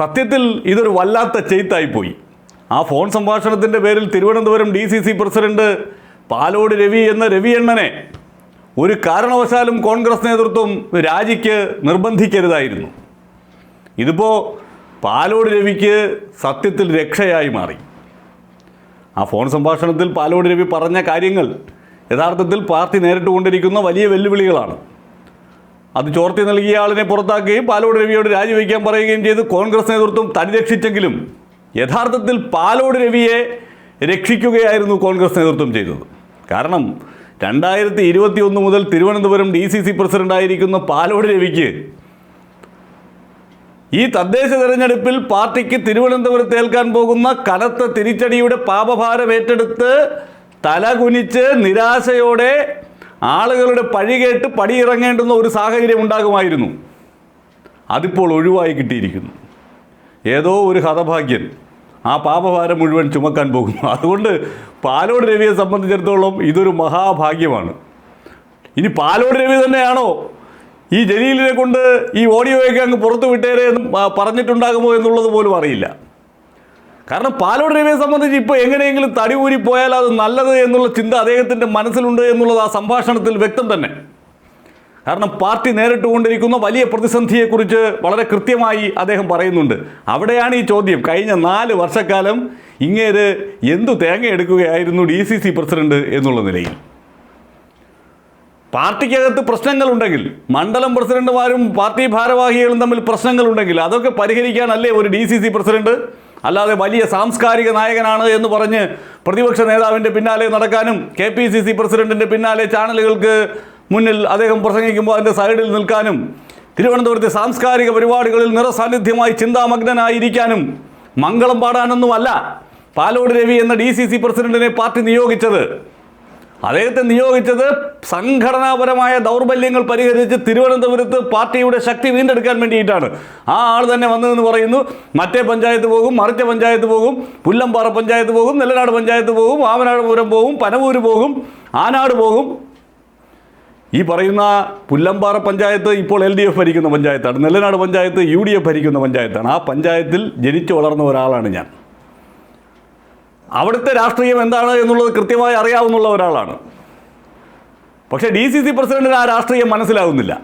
സത്യത്തിൽ ഇതൊരു വല്ലാത്ത ചെയ്ത്തായിപ്പോയി. ആ ഫോൺ സംഭാഷണത്തിന്റെ പേരിൽ Thiruvananthapuram D C C president Palode Ravi എന്ന രവിയണ്ണനെ ഒരു കാരണവശാലും കോൺഗ്രസ് നേതൃത്വം രാജിക്ക് നിർബന്ധിക്കരുതായിരുന്നു. ഇതിപ്പോൾ പാലോട് രവിക്ക് സത്യത്തിൽ രക്ഷയായി മാറി. ആ ഫോൺ സംഭാഷണത്തിൽ പാലോട് രവി പറഞ്ഞ കാര്യങ്ങൾ യഥാർത്ഥത്തിൽ പാർട്ടി നേരിട്ട് കൊണ്ടിരിക്കുന്ന വലിയ വെല്ലുവിളികളാണ്. അത് ചോർത്തി നൽകിയ ആളിനെ പുറത്താക്കുകയും പാലോട് രവിയോട് രാജിവെക്കാൻ പറയുകയും ചെയ്ത് കോൺഗ്രസ് നേതൃത്വം തടി രക്ഷിച്ചെങ്കിലും യഥാർത്ഥത്തിൽ പാലോട് രവിയെ രക്ഷിക്കുകയായിരുന്നു കോൺഗ്രസ് നേതൃത്വം ചെയ്തത്. കാരണം രണ്ടായിരത്തി ഇരുപത്തി ഒന്ന് മുതൽ തിരുവനന്തപുരം ഡി സി സി പ്രസിഡന്റായിരിക്കുന്ന പാലോട് രവിക്ക് ഈ തദ്ദേശ തെരഞ്ഞെടുപ്പിൽ പാർട്ടിക്ക് തിരുവനന്തപുരത്ത് ഏൽക്കാൻ പോകുന്ന കനത്ത തിരിച്ചടിയുടെ പാപഭാരം ഏറ്റെടുത്ത് തലകുനിച്ച് നിരാശയോടെ ആളുകളുടെ പഴി കേട്ട് പടിയിറങ്ങേണ്ടുന്ന ഒരു സാഹചര്യം ഉണ്ടാകുമായിരുന്നു. അതിപ്പോൾ ഒഴിവായി കിട്ടിയിരിക്കുന്നു. ഏതോ ഒരു ഹതഭാഗ്യൻ ആ പാപഭാരം മുഴുവൻ ചുമക്കാൻ പോകുന്നു. അതുകൊണ്ട് പാലോട് രവിയെ സംബന്ധിച്ചിടത്തോളം ഇതൊരു മഹാഭാഗ്യമാണ്. ഇനി പാലോട് രവി തന്നെയാണോ ഈ ജലീലിനെ കൊണ്ട് ഈ ഓഡിയോയൊക്കെ അങ്ങ് പുറത്തു വിട്ടേരെ എന്ന് പറഞ്ഞിട്ടുണ്ടാകുമോ എന്നുള്ളത് പോലും അറിയില്ല. കാരണം പാലോട് രവിയെ സംബന്ധിച്ച് ഇപ്പോൾ എങ്ങനെയെങ്കിലും തടി ഊരി പോയാൽ അത് നല്ലത് എന്നുള്ള ചിന്ത അദ്ദേഹത്തിന്റെ മനസ്സിലുണ്ട് എന്നുള്ളത് ആ സംഭാഷണത്തിൽ വ്യക്തം തന്നെ. കാരണം പാർട്ടി നേരിട്ട് കൊണ്ടിരിക്കുന്ന വലിയ പ്രതിസന്ധിയെക്കുറിച്ച് വളരെ കൃത്യമായി അദ്ദേഹം പറയുന്നുണ്ട്. അവിടെയാണ് ഈ ചോദ്യം. കഴിഞ്ഞ നാല് വർഷക്കാലം ഇങ്ങേര് എന്തു തേങ്ങ എടുക്കുകയായിരുന്നു ഡി സി സി പ്രസിഡന്റ് എന്നുള്ള നിലയിൽ. പാർട്ടിക്കകത്ത് പ്രശ്നങ്ങളുണ്ടെങ്കിൽ മണ്ഡലം പ്രസിഡന്റുമാരും പാർട്ടി ഭാരവാഹികളും തമ്മിൽ പ്രശ്നങ്ങളുണ്ടെങ്കിൽ അതൊക്കെ പരിഹരിക്കാനല്ലേ ഒരു ഡി സി സി പ്രസിഡന്റ് അല്ലാതെ വലിയ സാംസ്കാരിക നായകനാണ് എന്ന് പറഞ്ഞ് പ്രതിപക്ഷ നേതാവിന്റെ പിന്നാലെ നടക്കാനും കെ പി സി സി പ്രസിഡന്റിന്റെ പിന്നാലെ ചാനലുകൾക്ക് മുന്നിൽ അദ്ദേഹം പ്രസംഗിക്കുമ്പോൾ അതിന്റെ സൈഡിൽ നിൽക്കാനും തിരുവനന്തപുരത്തെ സാംസ്കാരിക പരിപാടികളിൽ നിറസാന്നിധ്യമായി ചിന്താമഗ്നനായിരിക്കാനും മംഗളം പാടാനൊന്നുമല്ല. പാലോട് രവി എന്ന ഡി സി സി പ്രസിഡന്റിനെ പാർട്ടി നിയോഗിച്ചത്. അദ്ദേഹത്തെ നിയോഗിച്ചത് സംഘടനാപരമായ ദൗർബല്യങ്ങൾ പരിഹരിച്ച് തിരുവനന്തപുരത്ത് പാർട്ടിയുടെ ശക്തി വീണ്ടെടുക്കാൻ വേണ്ടിയിട്ടാണ്. ആ ആൾ തന്നെ വന്നതെന്ന് പറയുന്നു. മറ്റേ പഞ്ചായത്ത് പോകും മറിച്ച പഞ്ചായത്ത് പോകും പുല്ലമ്പാറ പഞ്ചായത്ത് പോകും നെല്ലനാട് പഞ്ചായത്ത് പോകും ആവനാടുപുരം പോകും പനവൂര് പോകും ആനാട് പോകും. ഈ പറയുന്ന പുല്ലമ്പാറ പഞ്ചായത്ത് ഇപ്പോൾ എൽ ഡി എഫ് ഭരിക്കുന്ന പഞ്ചായത്താണ്. Nellanad panchayat U D F ഭരിക്കുന്ന പഞ്ചായത്താണ്. ആ പഞ്ചായത്തിൽ ജനിച്ചു വളർന്ന ഒരാളാണ് ഞാൻ. അവിടുത്തെ രാഷ്ട്രീയം എന്താണ് എന്നുള്ളത് കൃത്യമായി അറിയാവുന്ന ഒരാളാണ്. പക്ഷേ ഡി സി സി പ്രസിഡന്റിന് ആ രാഷ്ട്രീയം മനസ്സിലാകുന്നില്ല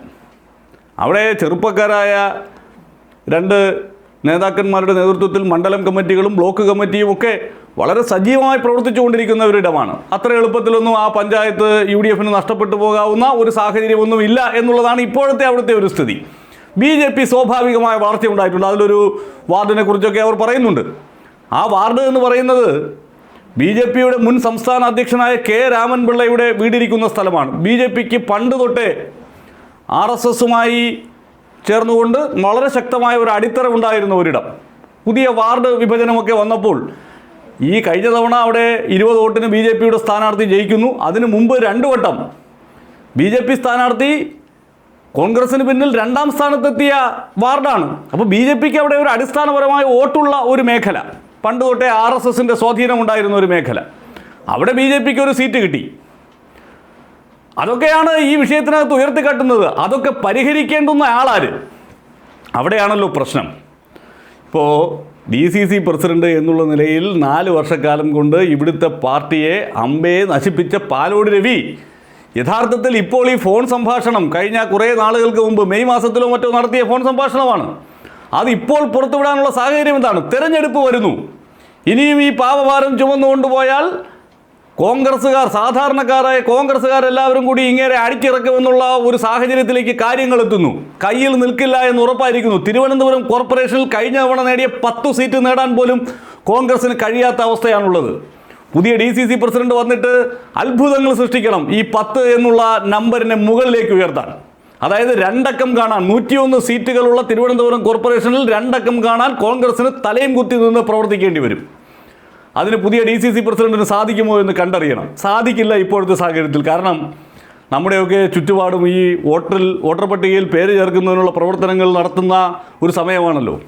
അവിടെ ചെറുപ്പക്കാരായ രണ്ട് നേതാക്കന്മാരുടെ നേതൃത്വത്തിൽ മണ്ഡലം കമ്മിറ്റികളും ബ്ലോക്ക് കമ്മിറ്റിയും ഒക്കെ വളരെ സജീവമായി പ്രവർത്തിച്ചുകൊണ്ടിരിക്കുന്ന ഒരിടമാണ് അത്ര എളുപ്പത്തിലൊന്നും ആ പഞ്ചായത്ത് യു ഡി എഫിന് നഷ്ടപ്പെട്ടു പോകാവുന്ന ഒരു സാഹചര്യമൊന്നും ഇല്ല എന്നുള്ളതാണ് ഇപ്പോഴത്തെ അവിടുത്തെ ഒരു സ്ഥിതി. ബി ജെ പി സ്വാഭാവികമായ വളർച്ച ഉണ്ടായിട്ടുണ്ട് അതിലൊരു വാർഡിനെ കുറിച്ചൊക്കെ അവർ പറയുന്നുണ്ട്. ആ വാർഡ് എന്ന് പറയുന്നത് ബി ജെ പിയുടെ മുൻ സംസ്ഥാന അധ്യക്ഷനായ കെ രാമൻപിള്ളയുടെ വീടിരിക്കുന്ന സ്ഥലമാണ്. ബി ജെ പിക്ക് പണ്ട് തൊട്ടേ ആർ എസ് എസുമായി ചേർന്നുകൊണ്ട് വളരെ ശക്തമായ ഒരു അടിത്തറ ഉണ്ടായിരുന്ന ഒരിടം. പുതിയ വാർഡ് വിഭജനമൊക്കെ വന്നപ്പോൾ ഈ കഴിഞ്ഞ തവണ അവിടെ ഇരുപത് വോട്ടിന് ബി ജെ പിയുടെ സ്ഥാനാർത്ഥി ജയിക്കുന്നു. അതിനു മുമ്പ് രണ്ടു വട്ടം ബി ജെ പി സ്ഥാനാർത്ഥി കോൺഗ്രസിന് പിന്നിൽ രണ്ടാം സ്ഥാനത്തെത്തിയ വാർഡാണ്. അപ്പോൾ ബി ജെ പിക്ക് അവിടെ ഒരു അടിസ്ഥാനപരമായ വോട്ടുള്ള ഒരു മേഖല. പണ്ട് തൊട്ടേ ആർ എസ് എസിന്റെ സ്വാധീനം ഉണ്ടായിരുന്ന ഒരു മേഖല. അവിടെ ബി ജെ പിക്ക് ഒരു സീറ്റ് കിട്ടി. അതൊക്കെയാണ് ഈ വിഷയത്തിനകത്ത് ഉയർത്തിക്കാട്ടുന്നത്. അതൊക്കെ പരിഹരിക്കേണ്ടുന്ന ആളാര്? അവിടെയാണല്ലോ പ്രശ്നം. ഇപ്പോൾ ഡി സി സി പ്രസിഡന്റ് എന്നുള്ള നിലയിൽ നാല് വർഷക്കാലം കൊണ്ട് ഇവിടുത്തെ പാർട്ടിയെ അമ്പയെ നശിപ്പിച്ച പാലോട് രവി. യഥാർത്ഥത്തിൽ ഇപ്പോൾ ഈ ഫോൺ സംഭാഷണം കഴിഞ്ഞ കുറേ നാളുകൾക്ക് മുമ്പ് മെയ് മാസത്തിലോ മറ്റോ നടത്തിയ ഫോൺ സംഭാഷണമാണ്. അത് ഇപ്പോൾ പുറത്തുവിടാനുള്ള സാഹചര്യം എന്താണ്? തെരഞ്ഞെടുപ്പ് വരുന്നു. ഇനിയും ഈ പാപഭാരം ചുമന്നു കൊണ്ടുപോയാൽ കോൺഗ്രസ്സുകാർ സാധാരണക്കാരായ കോൺഗ്രസ്സുകാരെല്ലാവരും കൂടി ഇങ്ങനെ അടിച്ചിറക്കുമെന്നുള്ള ഒരു സാഹചര്യത്തിലേക്ക് കാര്യങ്ങൾ എത്തുന്നു. കയ്യിൽ നിൽക്കില്ല എന്ന് ഉറപ്പായിരിക്കുന്നു. തിരുവനന്തപുരം കോർപ്പറേഷനിൽ കഴിഞ്ഞ തവണ നേടിയ പത്ത് സീറ്റ് നേടാൻ പോലും കോൺഗ്രസിന് കഴിയാത്ത അവസ്ഥയാണുള്ളത്. പുതിയ ഡി സി സി പ്രസിഡന്റ് വന്നിട്ട് അത്ഭുതങ്ങൾ സൃഷ്ടിക്കണം. ഈ പത്ത് എന്നുള്ള നമ്പറിനെ മുകളിലേക്ക് ഉയർത്താൻ. അതായത് രണ്ടക്കം കാണാൻ നൂറ്റിയൊന്ന് സീറ്റുകളുള്ള തിരുവനന്തപുരം കോർപ്പറേഷനിൽ രണ്ടക്കം കാണാൻ കോൺഗ്രസിന് തലയും കുത്തി നിന്ന് പ്രവർത്തിക്കേണ്ടി വരും. അതിന് പുതിയ ഡി സി സി പ്രസിഡന്റിന് സാധിക്കുമോ എന്ന് കണ്ടറിയണം. സാധിക്കില്ല ഇപ്പോഴത്തെ സാഹചര്യത്തിൽ. കാരണം നമ്മുടെയൊക്കെ ചുറ്റുപാടും ഈ വോട്ടറിൽ വോട്ടർ പട്ടികയിൽ പേര് ചേർക്കുന്നതിനുള്ള പ്രവർത്തനങ്ങൾ നടത്തുന്ന ഒരു സമയമാണല്ലോ.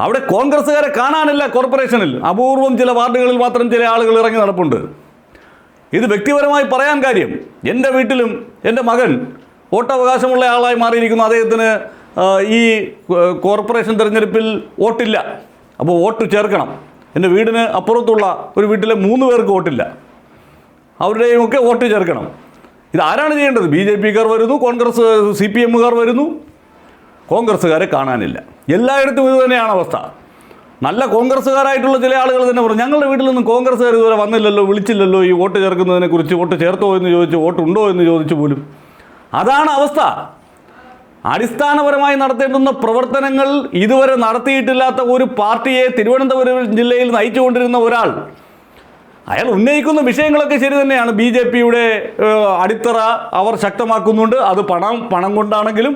അവിടെ കോൺഗ്രസ്സുകാരെ കാണാനില്ല കോർപ്പറേഷനിൽ. അപൂർവം ചില വാർഡുകളിൽ മാത്രം ചില ആളുകൾ ഇറങ്ങി നടപ്പുണ്ട്. ഇത് വ്യക്തിപരമായി പറയാൻ കാര്യം. എന്റെ വീട്ടിലും എന്റെ മകൻ വോട്ടവകാശമുള്ള ആളായി മാറിയിരിക്കുന്നു. അദ്ദേഹത്തിന് ഈ കോർപ്പറേഷൻ തിരഞ്ഞെടുപ്പിൽ വോട്ടില്ല. അപ്പോൾ വോട്ട് ചേർക്കണം. എന്റെ വീടിന് അപ്പുറത്തുള്ള ഒരു വീട്ടിലെ മൂന്ന് പേർക്ക് വോട്ടില്ല. അവരുടെയും ഒക്കെ വോട്ട് ചേർക്കണം. ഇതാരാണ് ചെയ്യേണ്ടത്? ബി ജെ പിക്കാർ വരുന്നു കോൺഗ്രസ് സി പി എമ്മുകാർ വരുന്നു. കോൺഗ്രസ്സുകാരെ കാണാനില്ല. എല്ലായിടത്തും ഇത് തന്നെയാണ് അവസ്ഥ. നല്ല കോൺഗ്രസ്സുകാരായിട്ടുള്ള ചില ആളുകൾ തന്നെ പറഞ്ഞു ഞങ്ങളുടെ വീട്ടിൽ നിന്നും കോൺഗ്രസ്സുകാർ ഇതുവരെ വന്നില്ലല്ലോ വിളിച്ചില്ലല്ലോ ഈ വോട്ട് ചേർക്കുന്നതിനെക്കുറിച്ച് വോട്ട് ചേർത്തോ എന്ന് ചോദിച്ചു വോട്ടുണ്ടോ എന്ന് ചോദിച്ചു പോലും അതാണ് അവസ്ഥ. അടിസ്ഥാനപരമായി നടത്തേണ്ടുന്ന പ്രവർത്തനങ്ങൾ ഇതുവരെ നടത്തിയിട്ടില്ലാത്ത ഒരു പാർട്ടിയെ തിരുവനന്തപുരം ജില്ലയിൽ നയിച്ചുകൊണ്ടിരുന്ന ഒരാൾ. അയാൾ ഉന്നയിക്കുന്ന വിഷയങ്ങളൊക്കെ ശരി തന്നെയാണ്. ബി ജെ പിയുടെ അടിത്തറ അവർ ശക്തമാക്കുന്നുണ്ട്. അത് പണം പണം കൊണ്ടാണെങ്കിലും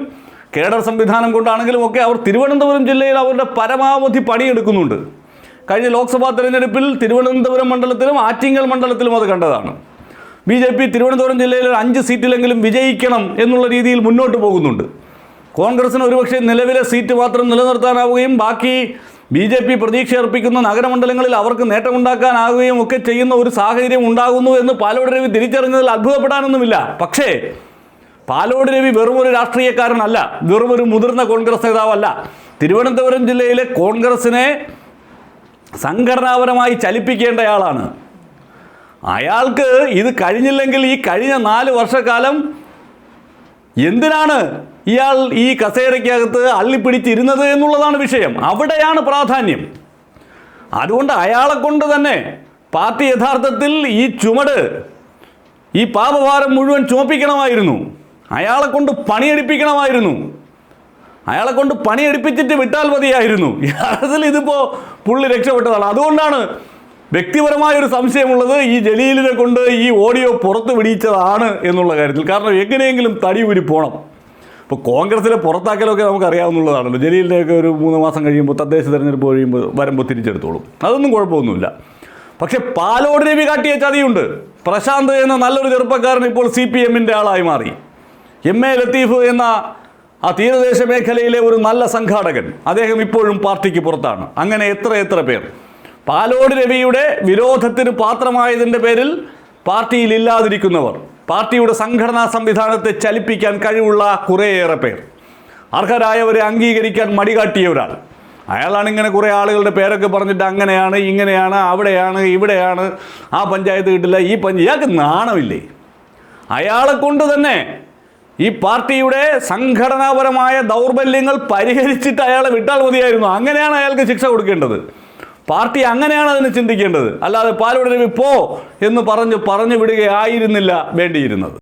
കേഡർ സംവിധാനം കൊണ്ടാണെങ്കിലും ഒക്കെ അവർ തിരുവനന്തപുരം ജില്ലയിൽ അവരുടെ പരമാവധി പണിയെടുക്കുന്നുണ്ട്. കഴിഞ്ഞ ലോക്സഭാ തെരഞ്ഞെടുപ്പിൽ തിരുവനന്തപുരം മണ്ഡലത്തിലും ആറ്റിങ്ങൽ മണ്ഡലത്തിലും അത് കണ്ടതാണ്. ബി ജെ പി തിരുവനന്തപുരം ജില്ലയിൽ ഒരു അഞ്ച് സീറ്റിലെങ്കിലും വിജയിക്കണം എന്നുള്ള രീതിയിൽ മുന്നോട്ട് പോകുന്നുണ്ട്. കോൺഗ്രസിന് ഒരുപക്ഷെ നിലവിലെ സീറ്റ് മാത്രം നിലനിർത്താനാവുകയും ബാക്കി ബി ജെ പി പ്രതീക്ഷ അർപ്പിക്കുന്ന നഗരമണ്ഡലങ്ങളിൽ അവർക്ക് നേട്ടമുണ്ടാക്കാനാവുകയും ഒക്കെ ചെയ്യുന്ന ഒരു സാഹചര്യം ഉണ്ടാകുന്നു എന്ന് പാലോട് രവി തിരിച്ചറിഞ്ഞതിൽ അത്ഭുതപ്പെടാനൊന്നുമില്ല. പക്ഷേ പാലോട് രവി വെറുമൊരു രാഷ്ട്രീയക്കാരനല്ല വെറുമൊരു മുതിർന്ന കോൺഗ്രസ് നേതാവല്ല. തിരുവനന്തപുരം ജില്ലയിലെ കോൺഗ്രസിനെ സംഘടനാപരമായി ചലിപ്പിക്കേണ്ടയാളാണ്. അയാൾക്ക് ഇത് കഴിഞ്ഞില്ലെങ്കിൽ ഈ കഴിഞ്ഞ നാല് വർഷക്കാലം എന്തിനാണ് ഇയാൾ ഈ കസേരയ്ക്കകത്ത് അള്ളിപ്പിടിച്ചിരുന്നത് എന്നുള്ളതാണ് വിഷയം. അവിടെയാണ് പ്രാധാന്യം. അതുകൊണ്ട് അയാളെ കൊണ്ട് തന്നെ പാർട്ടി യഥാർത്ഥത്തിൽ ഈ ചുമട് ഈ പാപഭാരം മുഴുവൻ ചുമപ്പിക്കണമായിരുന്നു. അയാളെ കൊണ്ട് പണിയെടുപ്പിക്കണമായിരുന്നു. അയാളെ കൊണ്ട് പണിയെടുപ്പിച്ചിട്ട് വിട്ടാൽ മതിയായിരുന്നു. യഥാർത്ഥത്തിൽ ഇതിപ്പോൾ പുള്ളി രക്ഷപ്പെട്ടതാണ്. അതുകൊണ്ടാണ് വ്യക്തിപരമായ ഒരു സംശയമുള്ളത് ഈ ജലീലിനെ കൊണ്ട് ഈ ഓഡിയോ പുറത്ത് വിടിയിച്ചതാണ് എന്നുള്ള കാര്യത്തിൽ. കാരണം എങ്ങനെയെങ്കിലും തടി ഊരി പോകണം ഇപ്പോൾ കോൺഗ്രസിലെ പുറത്താക്കലൊക്കെ നമുക്ക് അറിയാവുന്നതാണല്ലോ ജലീലിന്റെയൊക്കെ ഒരു മൂന്ന് മാസം കഴിയുമ്പോൾ തദ്ദേശ തെരഞ്ഞെടുപ്പ് കഴിയുമ്പോൾ വരുമ്പോൾ തിരിച്ചെടുത്തോളും. അതൊന്നും കുഴപ്പമൊന്നുമില്ല. പക്ഷേ പാലോട് രവി കാട്ടിയ ചതിയുണ്ട്. പ്രശാന്ത് എന്ന നല്ലൊരു ചെറുപ്പക്കാരൻ ഇപ്പോൾ സി പി എമ്മിന്റെ ആളായി മാറി. എം എ ലത്തീഫ് എന്ന ആ തീരദേശ മേഖലയിലെ ഒരു നല്ല സംഘാടകൻ. അദ്ദേഹം ഇപ്പോഴും പാർട്ടിക്ക് പുറത്താണ്. അങ്ങനെ എത്ര എത്ര പേർ. പാലോട് രവിയുടെ വിരോധത്തിന് പാത്രമായതിന്റെ പേരിൽ പാർട്ടിയിൽ ഇല്ലാതിരിക്കുന്നവർ പാർട്ടിയുടെ സംഘടനാ സംവിധാനത്തെ ചലിപ്പിക്കാൻ കഴിവുള്ള കുറേയേറെ പേർ. അർഹരായവരെ അംഗീകരിക്കാൻ മടികാട്ടിയ ഒരാൾ അയാളാണ് ഇങ്ങനെ കുറേ ആളുകളുടെ പേരൊക്കെ പറഞ്ഞിട്ട് അങ്ങനെയാണ് ഇങ്ങനെയാണ് അവിടെയാണ് ഇവിടെയാണ് ആ പഞ്ചായത്ത് കിട്ടില്ല ഈ പഞ്ചായത്ത് ഇയാൾക്ക് നാണമില്ലേ? അയാളെ കൊണ്ട് തന്നെ ഈ പാർട്ടിയുടെ സംഘടനാപരമായ ദൗർബല്യങ്ങൾ പരിഹരിച്ചിട്ട് അയാളെ വിട്ടാൽ മതിയായിരുന്നു. അങ്ങനെയാണ് അയാൾക്ക് ശിക്ഷ കൊടുക്കേണ്ടത്. പാർട്ടി അങ്ങനെയാണ് അതിനെ ചിന്തിക്കേണ്ടത്. അല്ലാതെ പാലോട് രവി പോ എന്ന് പറഞ്ഞ് പറഞ്ഞു വിടുകയായിരുന്നില്ല വേണ്ടിയിരുന്നത്.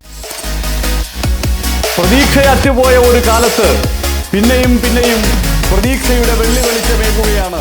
പ്രതീക്ഷയറ്റുപോയ ഒരു കാലത്ത് പിന്നെയും പിന്നെയും പ്രതീക്ഷയുടെ വെള്ളി വെളിച്ചമേകുകയാണ്